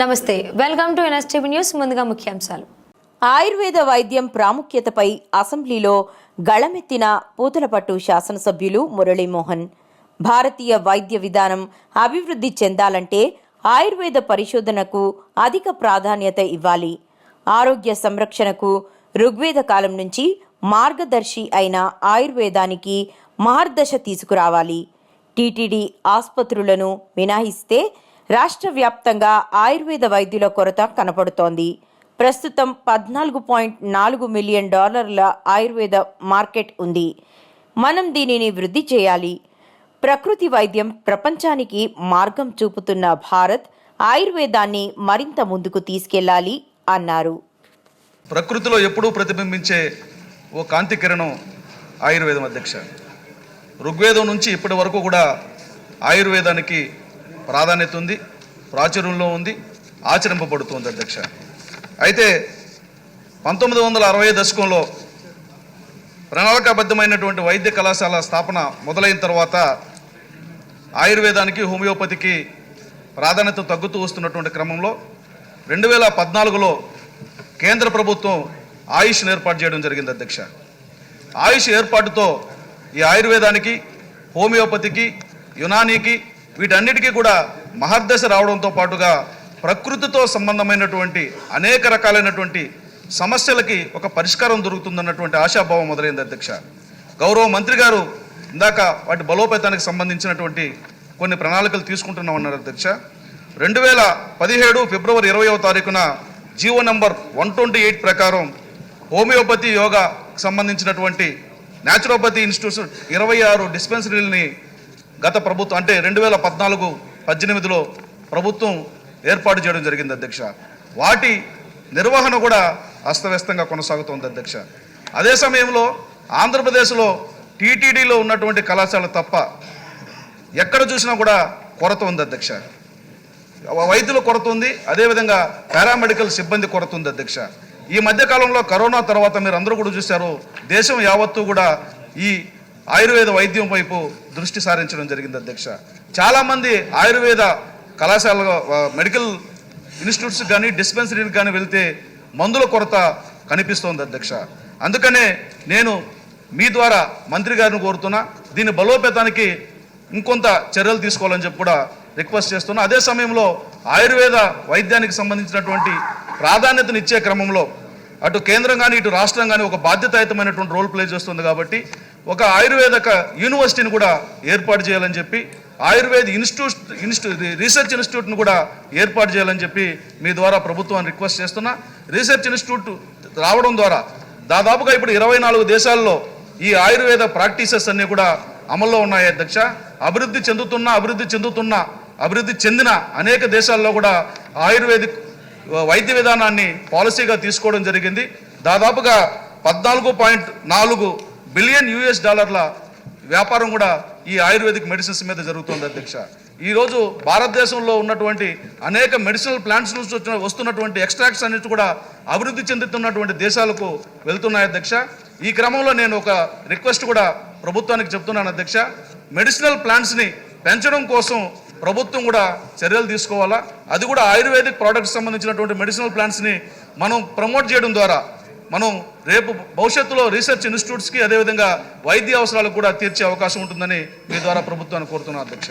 నమస్తే welcome to NSTV news ముందుగా ముఖ్యాంశాలు. ఆయుర్వేద వైద్యం ప్రాముఖ్యతపై అసెంబ్లీలో గళమెత్తిన పూతలపట్టు శాసనసభ్యులు మురళీమోహన్. భారతీయ వైద్య విధానం అభివృద్ధి చెందాలంటే ఆయుర్వేద పరిశోధనకు అధిక ప్రాధాన్యత ఇవ్వాలి. ఆరోగ్య సంరక్షణకు ఋగ్వేద కాలం నుంచి మార్గదర్శి అయిన ఆయుర్వేదానికి మార్గదశ తీసుకురావాలి. టీటీడీ ఆసుపత్రులను మినహాయిస్తే రాష్ట్ర వ్యాప్తంగా ఆయుర్వేద వైద్యుల కొరత కనపడుతోంది. ప్రస్తుతం పద్నాలుగు పాయింట్ నాలుగు మిలియన్ డాలర్ల ఆయుర్వేద మార్కెట్ ఉంది. మనం దీనిని వృద్ధి చేయాలి. ప్రకృతి వైద్యం ప్రపంచానికి మార్గం చూపుతున్న భారత్ ఆయుర్వేదాన్ని మరింత ముందుకు తీసుకెళ్ళాలి అన్నారు. ప్రకృతిలో ఎప్పుడూ ప్రతిబింబించే ఓ కాంతి కిరణం ఆయుర్వేదం అధ్యక్ష. ఋగ్వేదం నుంచి ఇప్పటి వరకు కూడా ఆయుర్వేదానికి ప్రాధాన్యత ఉంది ప్రాచుర్యంలో ఉంది ఆచరింపబడుతుంది అధ్యక్ష. అయితే పంతొమ్మిది వందల అరవై దశకంలో ప్రణాళికాబద్ధమైనటువంటి వైద్య కళాశాల స్థాపన మొదలైన తర్వాత ఆయుర్వేదానికి హోమియోపతికి ప్రాధాన్యత తగ్గుతూ వస్తున్నటువంటి క్రమంలో రెండు వేల పద్నాలుగులో కేంద్ర ప్రభుత్వం ఆయుష్ను ఏర్పాటు చేయడం జరిగింది అధ్యక్ష. ఆయుష్ ఏర్పాటుతో ఈ ఆయుర్వేదానికి హోమియోపతికి యునానీకి వీటన్నిటికీ కూడా మహర్దశ రావడంతో పాటుగా ప్రకృతితో సంబంధమైనటువంటి అనేక రకాలైనటువంటి సమస్యలకి ఒక పరిష్కారం దొరుకుతుందన్నటువంటి ఆశాభావం మొదలైంది అధ్యక్ష. గౌరవ మంత్రి గారు ఇందాక వాటి బలోపేతానికి సంబంధించినటువంటి కొన్ని ప్రణాళికలు తీసుకుంటున్నామన్నారు అధ్యక్ష. రెండు వేల పదిహేడు ఫిబ్రవరి ఇరవయవ తారీఖున GO number one twenty eight ప్రకారం హోమియోపతి యోగా సంబంధించినటువంటి న్యాచురోపతి ఇన్స్టిట్యూషన్ ఇరవై ఆరు డిస్పెన్సరీలని గత ప్రభుత్వం అంటే రెండు వేల పద్నాలుగు పద్దెనిమిదిలో ప్రభుత్వం ఏర్పాటు చేయడం జరిగింది అధ్యక్ష. వాటి నిర్వహణ కూడా అస్తవ్యస్తంగా కొనసాగుతోంది అధ్యక్ష. అదే సమయంలో ఆంధ్రప్రదేశ్లో టీటీడీలో ఉన్నటువంటి కళాశాల తప్ప ఎక్కడ చూసినా కూడా కొరత ఉంది అధ్యక్ష. వైద్యుల కొరత ఉంది అదేవిధంగా పారామెడికల్ సిబ్బంది కొరత ఉంది అధ్యక్ష. ఈ మధ్యకాలంలో కరోనా తర్వాత మీరు అందరూ కూడా చూశారు దేశం యావత్తు కూడా ఈ ఆయుర్వేద వైద్యం వైపు దృష్టి సారించడం జరిగింది అధ్యక్ష. చాలామంది ఆయుర్వేద కళాశాల మెడికల్ ఇన్స్టిట్యూట్స్ కానీ డిస్పెన్సరీకి కానీ వెళ్తే మందుల కొరత కనిపిస్తోంది అధ్యక్ష. అందుకనే నేను మీ ద్వారా మంత్రి గారిని కోరుతున్నా దీని బలోపేతానికి ఇంకొంత చర్యలు తీసుకోవాలని చెప్పి కూడా రిక్వెస్ట్ చేస్తున్నా. అదే సమయంలో ఆయుర్వేద వైద్యానికి సంబంధించినటువంటి ప్రాధాన్యతను ఇచ్చే క్రమంలో అటు కేంద్రం కానీ ఇటు రాష్ట్రం కానీ ఒక బాధ్యతాయుతమైనటువంటి రోల్ ప్లే చేస్తుంది కాబట్టి ఒక ఆయుర్వేదక యూనివర్సిటీని కూడా ఏర్పాటు చేయాలని చెప్పి ఆయుర్వేద ఇన్స్టిట్యూట్ ఇన్స్టిట్యూ రీసెర్చ్ ఇన్స్టిట్యూట్ను కూడా ఏర్పాటు చేయాలని చెప్పి మీ ద్వారా ప్రభుత్వాన్ని రిక్వెస్ట్ చేస్తున్నా. రీసెర్చ్ ఇన్స్టిట్యూట్ రావడం ద్వారా దాదాపుగా ఇప్పుడు ఇరవై నాలుగు దేశాల్లో ఈ ఆయుర్వేద ప్రాక్టీసెస్ అన్నీ కూడా అమల్లో ఉన్నాయి అధ్యక్ష. అభివృద్ధి చెందుతున్న అభివృద్ధి చెందుతున్న అభివృద్ధి చెందిన అనేక దేశాల్లో కూడా ఆయుర్వేదిక్ వైద్య విధానాన్ని పాలసీగా తీసుకోవడం జరిగింది. దాదాపుగా పద్నాలుగు పాయింట్ నాలుగు బిలియన్ యుఎస్ డాలర్ల వ్యాపారం కూడా ఈ ఆయుర్వేదిక్ మెడిసిన్స్ మీద జరుగుతుంది అధ్యక్ష. ఈరోజు భారతదేశంలో ఉన్నటువంటి అనేక మెడిసినల్ ప్లాంట్స్ నుంచి వచ్చిన వస్తున్నటువంటి ఎక్స్ట్రాక్ట్స్ అన్నిటి కూడా అభివృద్ధి చెందుతున్నటువంటి దేశాలకు వెళ్తున్నాయి అధ్యక్ష. ఈ క్రమంలో నేను ఒక రిక్వెస్ట్ కూడా ప్రభుత్వానికి చెప్తున్నాను అధ్యక్ష. మెడిసినల్ ప్లాంట్స్ని పెంచడం కోసం ప్రభుత్వం కూడా చర్యలు తీసుకోవాలా? అది కూడా ఆయుర్వేదిక్ ప్రోడక్ట్స్ సంబంధించినటువంటి మెడిసినల్ ప్లాంట్స్ని మనం ప్రమోట్ చేయడం ద్వారా మనం రేపు భవిష్యత్తులో రీసెర్చ్ ఇన్స్టిట్యూట్స్కి అదేవిధంగా వైద్య అవసరాలకు కూడా తీర్చే అవకాశం ఉంటుందని మీ ద్వారా ప్రభుత్వాన్ని కోరుతున్నాను అధ్యక్ష.